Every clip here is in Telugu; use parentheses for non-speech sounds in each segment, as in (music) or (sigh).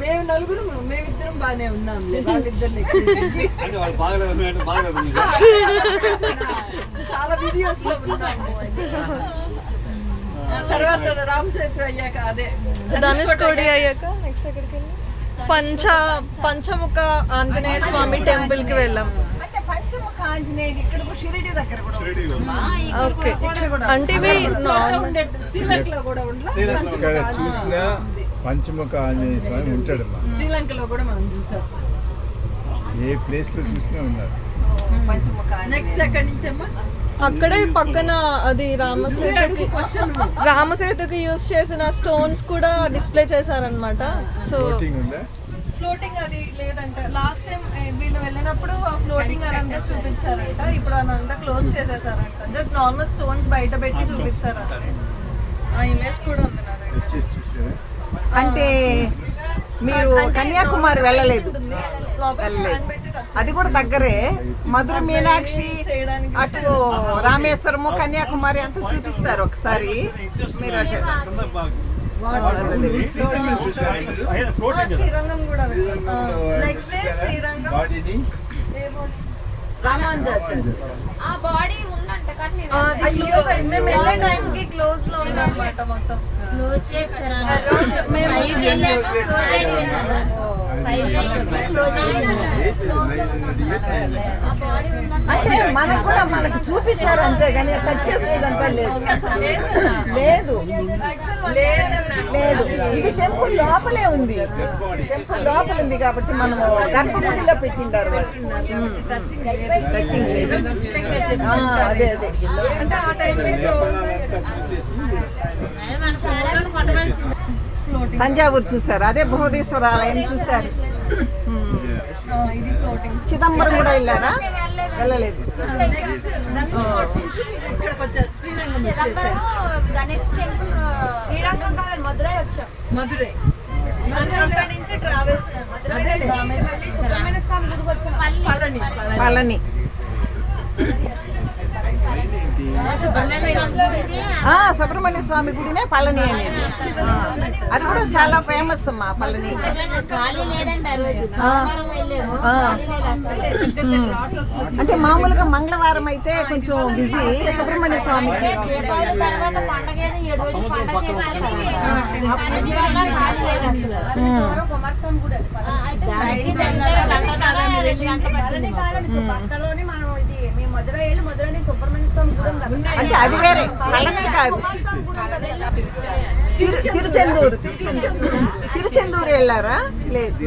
మేము నలుగురు మేమిద్దరం బాగానే ఉన్నాం. వాళ్ళిద్దరిని (laughs) చాలా వీడియోస్లో తర్వాత రామ్ సేతు అయ్యాక అదే. ధనుష్కోడి అయ్యాక నెక్స్ట్ ఎక్కడికి వెళ్ళాం పంచ పంచముఖ ఆంజనేయ స్వామి టెంపుల్కి వెళ్ళాం. పంచముఖ ఆంజనేయుడు ఇక్కడ కూడా షిరిడి దగ్గర కూడా ఓకే. అంటే ఇవి చోట్ల ఉండే శ్రీలంకలో కూడా ఉండలా ఇక్కడ చూసిన పంచముఖ ఆంజనేయ స్వామి ఉంటాడమ్మా శ్రీలంకలో కూడా మనం చూసాం. ఏ ప్లేస్లో చూసినా ఉన్నారు. పంచముఖ నెక్స్ట్ ఎక్కడి నుంచమ్మా అక్కడే పక్కన అది రామసేతుకి క్వశ్చన్ రామసేతుకి యూస్ చేసిన స్టోన్స్ కూడా డిస్ప్లే చేశారనమాట సో ఫ్లోటింగ్ అది లేదంట. లాస్ట్ టైం వీళ్ళు వెళ్ళినప్పుడు ఆ ఫ్లోటింగ్ అదంతా చూపించారంట. ఇప్పుడు అదంతా క్లోజ్ చేసేసారంట. జస్ట్ నార్మల్ స్టోన్స్ బయట పెట్టి చూపించారు అంతే ఆ ఇమేజ్ కూడా ఉంది నా దగ్గర. అంటే మీరు కన్యాకుమారి వెళ్ళలేదు. touch అది కూడా దగ్గరే మధుర మీనాక్షి అటు రామేశ్వరము కన్యాకుమారి అంతా చూపిస్తారు ఒకసారి మీరు అటు శ్రీరంగం కూడా నెక్స్ట్ డే శ్రీరంగం బాడీని రామానుజాచార్య ఆ బాడీ ఉందంట కానీ మేము వెళ్ళే టైంకి క్లోజ్లో ఉందన్నమాట మొత్తం క్లోజ్ చేస్తారా Around మేము అంటే మనకు కూడా మనకు చూపించారు అంతే కానీ టచ్ చేసేదంతా లేదు. లేదు. లేదు. ఇది టెంపుల్ లోపలే ఉంది. టెంపుల్ లోపల ఉంది కాబట్టి మనం గర్భగుడిలో పెట్టిండారు టచింగ్ లేదు అదే అదే. అంటే ఆ టైంలో క్లోజ్ మన చాలా ఫోటోస్ తంజావూరు చూసారు అదే బృహదీశ్వర ఆలయం చూసారు ఉమ్. ఇది ఫ్లోటింగ్ చిదంబరం కూడా వెళ్ళారా? వెళ్ళలేదు. నుంచి ఇక్కడికి వచ్చారు శ్రీరంగం వచ్చేసారు. చిదంబరం గణేష్ టెంపుల్ శ్రీరంగం కాదు మధురై వచ్చాం. మధురై. అక్కడి నుంచి ట్రావెల్ చేయాలి సుబ్రహ్మణ్య స్వామి గుడికి వచ్చాం పల్లి పళని పళని సుబ్రహ్మణ్య స్వామి గుడికి ఆ సుబ్రహ్మణ్య స్వామి గుడినే పళని అనేది. అది కూడా చాలా ఫేమస్ అమ్మా పళని. అసలు అంటే మామూలుగా మంగళవారం అయితే కొంచెం బిజీ సుబ్రహ్మణ్య స్వామికి. పక్కలోనే మనం ఇది మీ మధుర వెళ్ళి మధుర సుబ్రహ్మణ్య స్వామి అంటే అది వేరే. పళని కాదు. తిరు తిరుచెందూరు తిరుచెందూరు. తిరుచెందూరు వెళ్ళారా? లేదు.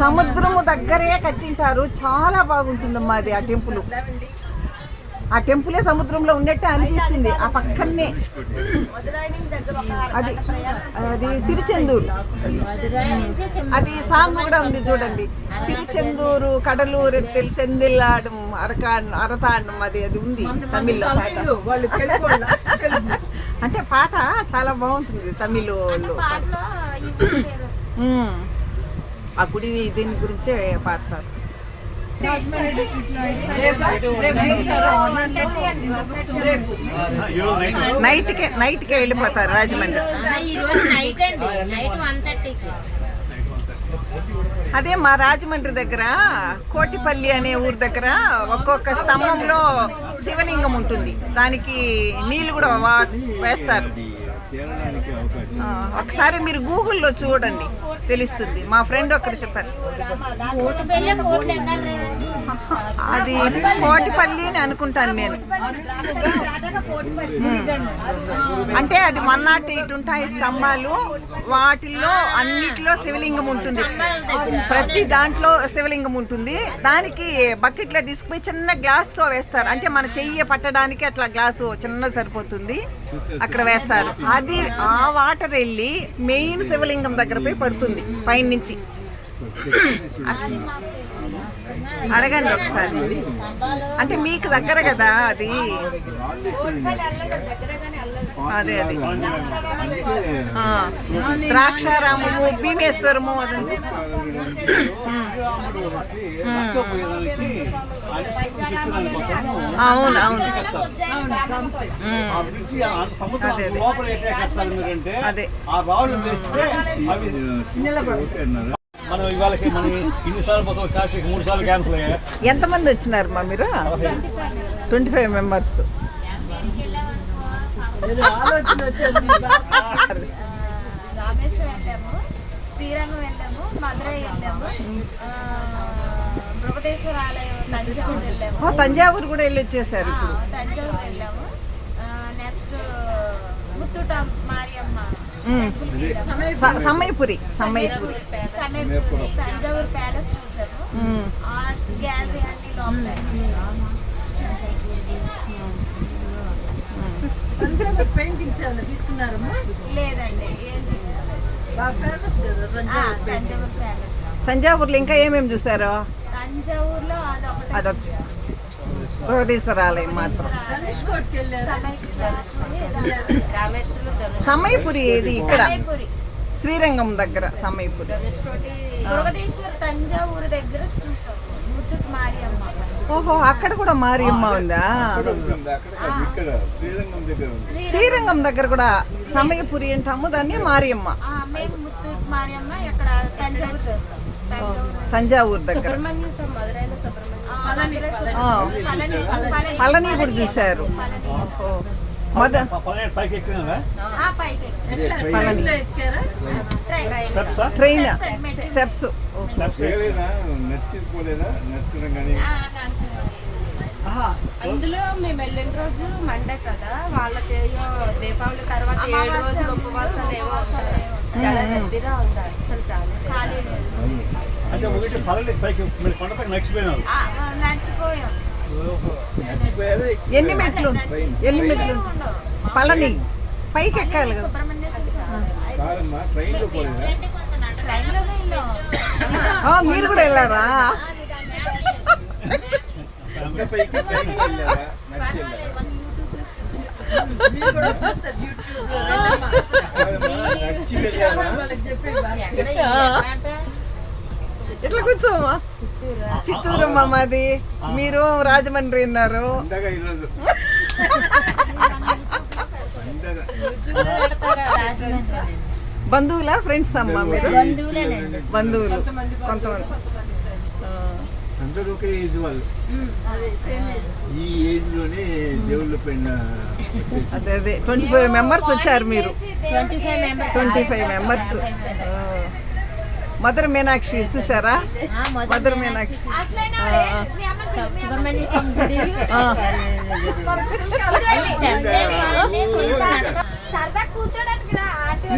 సముద్రము దగ్గరే కట్టింటారు. చాలా బాగుంటుందమ్మా అది ఆ టెంపుల్. ఆ టెంపులే సముద్రంలో ఉన్నట్టే అనిపిస్తుంది ఆ పక్కనే అది అది తిరుచెందూరు. అది సాంగ్ కూడా ఉంది చూడండి. తిరుచెందూరు కడలూరు సెందిల్లాడం అరకాన్ అరతాండం అది అది ఉంది తమిళ్ళో తమిళ్. అంటే పాట చాలా బాగుంటుంది తమిళ్. ఆ గుడి దీని గురించే పాడతారు. రేపు రేపు నైట్ కే నైట్కే నైట్కే వెళ్ళిపోతారు రాజమండ్రి. అదే మా రాజమండ్రి దగ్గర కోటిపల్లి అనే ఊరు దగ్గర ఒక్కొక్క స్తంభంలో శివలింగం ఉంటుంది. దానికి నీళ్ళు కూడా వా- వేస్తారు. ఒకసారి మీరు గూగుల్లో చూడండి. తెలుస్తుంది. మా ఫ్రెండ్ ఒకరు చెప్పారు. అది కోటిపల్లి అని అనుకుంటాను నేను. అంటే అది వన్ నాట్ ఎయిట్ ఉంటాయి స్తంభాలు వాటిల్లో అన్నిటిలో శివలింగం ఉంటుంది. ప్రతి దాంట్లో శివలింగం ఉంటుంది. దానికి బకెట్లో తీసుకుపోయి చిన్న గ్లాస్తో వేస్తారు. అంటే మన చెయ్యి పట్టడానికి అట్లా గ్లాసు చిన్న సరిపోతుంది. అక్కడ వేస్తారు. అది ఆ వాటర్ వెళ్ళి మెయిన్ శివలింగం దగ్గర పోయి పడుతుంది పైన నుంచి అడగండి ఒకసారి. అంటే మీకు దగ్గర కదా అది? అదే అది. ద్రాక్షారామము భీమేశ్వరము అదంతా పక్కపోయేదానికి అవును అవును. అదే, అదే. అదే. మనం ఇవాళకి మనం ఇన్నిసార్లు పోతాం కాశీకి మూడు సార్లు క్యాన్సిల్ అయ్యాయి. ఎంతమంది వచ్చినారు మా మీరు? Twenty five members. శ్రీరంగం వెళ్ళాము మధురై వెళ్ళాము ఆ, బృహదేశ్వర ఆలయం తంజావూరు వెళ్ళాము. తంజావూరు కూడా వెళ్ళి వచ్చేసారు తంజావూరు వెళ్ళాము. నెక్స్ట్ ముత్తుట మారియమ్మ సమయపురి సమయపురి సమయపురి తంజావూరు ప్యాలెస్ చూసాము. ఆర్ట్స్ గ్యాలరీ అన్ని లోపల. చూసాము సంక్రాంతి పెయింటింగ్స్ ఏమైనా తీసుకున్నారమ్మా? లేదండి ఏం బాగా ఫేమస్ కదా తంజావూరు తంజావూరులో ఇంకా ఏమేమి చూసారు తంజావూరులో అదొకటి అదొక బృహదీశ్వర ఆలయం మాత్రం. సమయపురి ఏది ఇక్కడ? సమయపురి. శ్రీరంగం దగ్గర సమయపురి. తంజావూరు దగ్గర ఓహో అక్కడ కూడా మారియమ్మ ఉందా? శ్రీరంగం దగ్గర ఉంది. శ్రీరంగం దగ్గర కూడా సమయపురి అంటాము దాన్ని మారియమ్మ. ఆ, మేము ముత్తూట్ మారియమ్మ ఇక్కడ తంజావూరు దగ్గర. సుబ్రహ్మణ్యం. పళని పళని కూడా చూశారు మద ట్రైన్. స్టెప్స్. అందులో మేము వెళ్ళిన రోజు మండే కదా వాళ్ళకి దీపావళి తర్వాత ఏడు రోజులు ఉపవాసాలు ఉంటాయి. చాలా రద్దీగా ఉంది అస్సలు రాలేదు ఖాళీ లేదు. అంటే ఒకటి పల్లె పైకి మీరు కొండపైకి నడిచిపోయినారు. ఆ, ఆ, నడిచిపోయాం. నచ్చిపోయారా ఎన్ని మెట్లు? ఎన్ని మెట్లు. పళని. పైకి ఎక్కాలి కదా. మీరు కూడా వెళ్ళారా? కొండ ఎట్లా కూర్చోమా చిత్తూరు అమ్మ మాది మీరు రాజమండ్రి రాజమండ్రి. బంధువులా ఫ్రెండ్స్ అమ్మ మీరు. బంధువులు. కొంతమంది. అందరూ ఒకే ఏజ్ వాళ్ళు. ఉమ్, అదే సేమ్ ఏజ్ ఈ ఏజ్లోనే దేవుళ్ళ పైన అదే అదే. ట్వంటీ ఫైవ్ మెంబర్స్ వచ్చారు మీరు. Twenty five members. Madurai Meenakshi చూసారా? మధుర మీనాక్షి.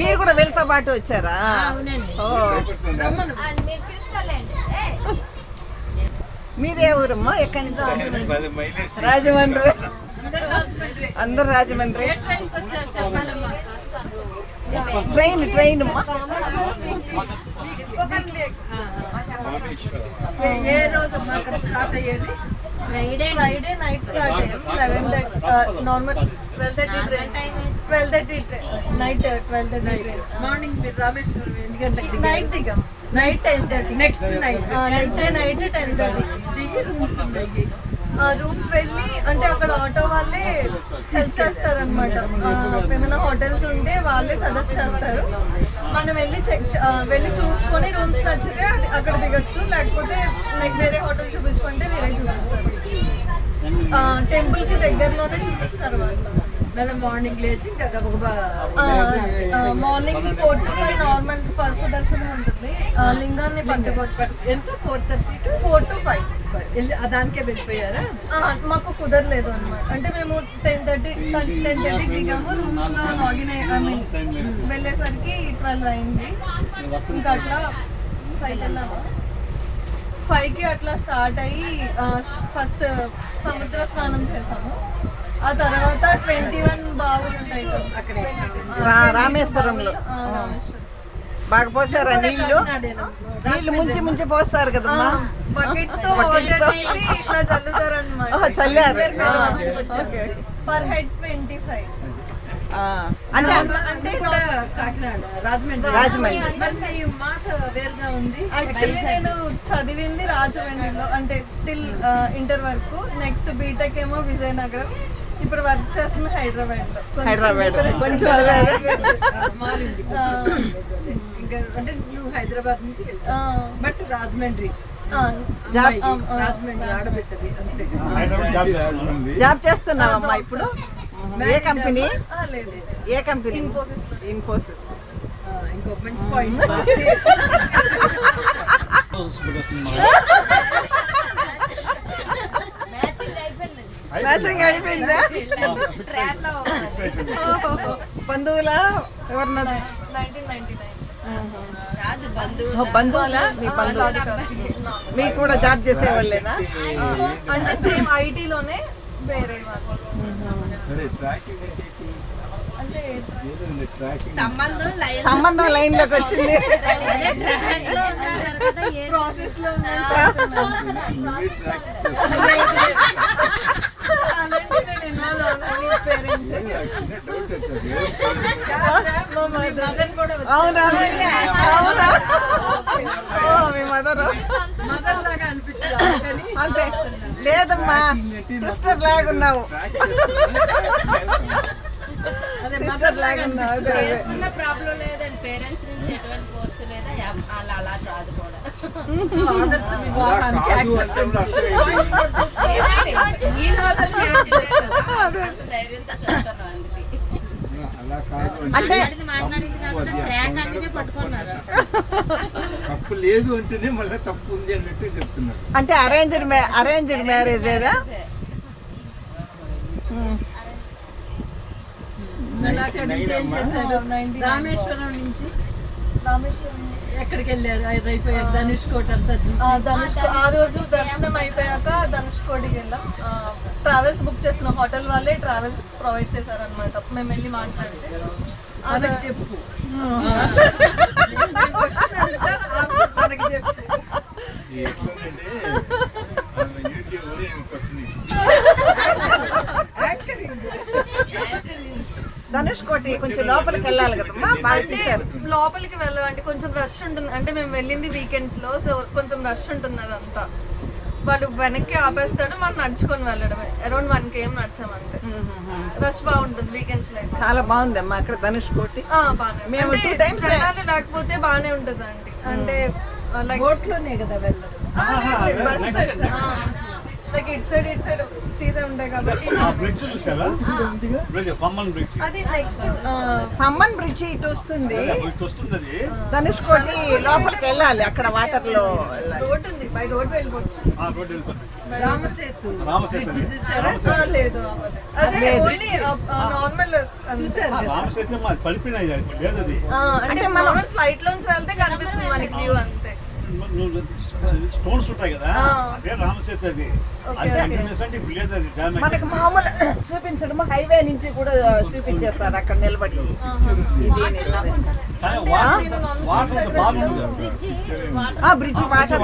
మీరు కూడా వీళ్ళతో పాటు వచ్చారా? మీదే ఊరమ్మా? ఎక్కడి నుంచి రాజమండ్రి. అందరూ రాజమండ్రి. ట్రైన్ ట్రైన్ అమ్మా. ఏ- రోజు అక్కడ స్టార్ట్ అయ్యేది ఫ్రైడే ఫ్రైడే నైట్ స్టార్ట్ అయ్యాం eleven thirty normal twelve thirty train twelve thirty night twelve thirty train morning మీరు రామేశ్వరం ఎన్ని గంటలకు నైట్ దిగాం. Night ten thirty next night next day night ten థర్టీకి దిగి రూమ్స్ ఉన్నాయి. రూమ్స్ వెళ్ళి అంటే అక్కడ ఆటో వాళ్ళే హెల్ప్ చేస్తారనమాట ఏమైనా హోటల్స్ ఉంటే వాళ్ళే సజెస్ట్ చేస్తారు. మనం వెళ్ళి చెక్ వెళ్ళి చూసుకొని రూమ్స్ నచ్చితే అక్కడ దిగొచ్చు. లేకపోతే లైక్ వేరే హోటల్ చూపించమంటే వేరే చూపిస్తారు. టెంపుల్కి దగ్గరలోనే చూపిస్తారు వాళ్ళు. మార్నింగ్ లేచి morning four to five normal స్పర్శ దర్శనం ఉంటుంది. లింగాన్ని పట్టుకోవచ్చు. ఎంత? Four thirty to four to five దానికే వెళ్ళిపోయారా? మాకు కుదరలేదు అనమాట అంటే మేము టెన్ థర్టీ టెన్ థర్టీకి దిగాము రూమ్స్లో లాగిన్ ఐ మీన్ వెళ్ళేసరికి ట్వెల్వ్ అయింది. ఇంకా అట్లా ఫైవ్ వెళ్ళాము? ఫైవ్కి అట్లా స్టార్ట్ అయ్యి ఫస్ట్ సముద్ర స్నానం చేసాము. ఆ తర్వాత ట్వంటీ వన్ బావులు ఉంటాయి రామేశ్వరంలో. రామేశ్వరం బాగా పోసారా నీళ్ళు నీళ్ళు ముంచి ముంచి పోస్తారు కదమ్మా. బకెట్స్తో ఇట్లా చల్లుతారు చల్లారు. పర్ హెడ్ ట్వంటీ ఫైవ్ ఆ, అంటే అంటే రాజమండ్రి. రాజమండ్రి. మరి మీ మాట వేరుగా ఉంది. యాక్చువల్లీ నేను చదివింది రాజమండ్రిలో అంటే టిల్ ఇంటర్ వరకు. నెక్స్ట్ బీటెక్ ఏమో విజయనగరం. ఇప్పుడు వర్క్ చేస్తుంది హైదరాబాద్లో హైదరాబాద్ కొంచెం (laughs) ఇంకా అంటే నువ్వు హైదరాబాద్ నుంచి బట్ రాజమండ్రి. జాబ్ రాజమండ్రి ఆడబెట్టది అంతే. జాబ్. జాబ్ చేస్తున్నావమ్మా ఇప్పుడు? ఏ కంపెనీ? లేదు ఏ కంపెనీ? ఇన్ఫోసిస్. ఇన్ఫోసిస్ ఇంకొక మంచి పాయింట్ మ్యాచింగ్ అయిపోయింది. బంధువులా ఎవరన్నా నైన్టీన్ నైన్టీ నైన్. బంధువులా. మీ బంధువులు. మీకు కూడా జాబ్ చేసేవాళ్ళేనా? అంటే సేమ్ ఐటీలోనే వేరే వాళ్ళు. సరే ట్రాకింగ్ అంటే అంటే ఏదో ఉంది ట్రాకింగ్ సంబంధం లైన్ సంబంధం లైన్లోకి వచ్చింది ట్రాక్లో ఉన్నారు కదా (laughs) ఏ ప్రాసెస్లో ఉందని అలాంటి నేను ఇన్వాల్వ్ అవునండి పేరెంట్స్ చిన్న డౌట్ వచ్చింది మదర్ కూడా అవునా? అవునా? ఓ, మీ మదర్? మదర్ లాగా అనిపించింది కానీ అంతే. లేదమ్మా సిస్టర్ లాగున్నావు. అదే సిస్టర్ లాగున్నావు అదే, అదే. చేసుకున్న ప్రాబ్లం లేదండి పేరెంట్స్ నుంచి ఎటువంటి ఫోర్స్ లేదా యా- అలా అలా రాదు కూడా. ఫాదర్స్ వివాహానికి కాదు అంటే తప్పు లేదు అంటేనే మళ్ళీ తప్పు ఉంది అన్నట్టు చెప్తున్నారు. అంటే అరేంజ్డ్ అరేంజ్డ్ మ్యారేజ్ ఏదా? రామేశ్వరం నుంచి. రామేశ్వరం ఎక్కడికి వెళ్ళారు? అది అయిపోయాక ధనుష్ కోట అంతా చూసి. ధనుష్ ఆ రోజు దర్శనం అయిపోయాక ధనుష్ కోటికి వెళ్ళాం. ట్రావెల్స్ బుక్ చేసుకున్నాం హోటల్ వాళ్ళే ట్రావెల్స్ ప్రొవైడ్ చేశారనమాట మేము వెళ్ళి మాట్లాడితే. తనకి చెప్పు. చెప్పు. ధనుష్ కోటి కొంచెం లోపలికి వెళ్ళాలి కదమ్మా? బాగా చేశారు. లోపలికి వెళ్ళాలంటే కొంచెం రష్ ఉంటుంది. అంటే మేము వెళ్ళింది వీకెండ్స్లో సో కొంచెం రష్ ఉంటుంది అదంతా. వాడు వెనక్కి ఆపేస్తాడు మనం నడుచుకొని వెళ్ళడమే. అరౌండ్ వన్ కేఎం నడిచాం అంతే. రష్ బాగుంటుంది వీకెండ్స్లో. చాలా బాగుందమ్మా అక్కడ ధనుష్ కోటి. మేము times జనాలు లేకపోతే బానే ఉంటుంది అండి అంటే లైక్ బోట్లోనే కదా వెళ్ళరు bus like it side it side సీసా ఉంటాయి కాబట్టి ఆ బ్రిడ్జ్ చూసారా బ్రిడ్జ్ పమ్మన్ బ్రిడ్జ్ అది నెక్స్ట్ పమ్మన్ బ్రిడ్జి ఇటు వస్తుంది. బ్రిడ్జ్ వస్తుంది అది ధనుష్ కోటి లోపలికి వెళ్ళాలి అక్కడ వాటర్లో రోడ్ ఉంది బై రోడ్ వెళ్ళిపోవచ్చు. రామసేతు. రామసేతు లేదు. అదే ఓన్లీ నార్మల్ చూసారు అంటే మనం ఫ్లైట్ లోంచి వెళ్తే కనిపిస్తుంది మనకి వ్యూ అంతే. స్టోన్స్ ఉంటాయి కదా. అదే రామసేతు అది. అంటే మనకి మామూలు (coughs) చూపించడం హైవే నుంచి కూడా చూపించేస్తారు అక్కడ నిలబడి. ఇది కానీ వాటర్ వాటర్ బాగుంటుంది. ఆ బ్రిడ్జి వాటర్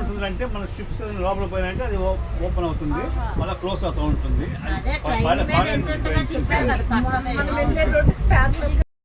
ఉంటుందంటే మన షిప్స్ లోపల పోయినంటే అది ఓపెన్ అవుతుంది. మళ్ళీ క్లోజ్ అవుతూ ఉంటుంది.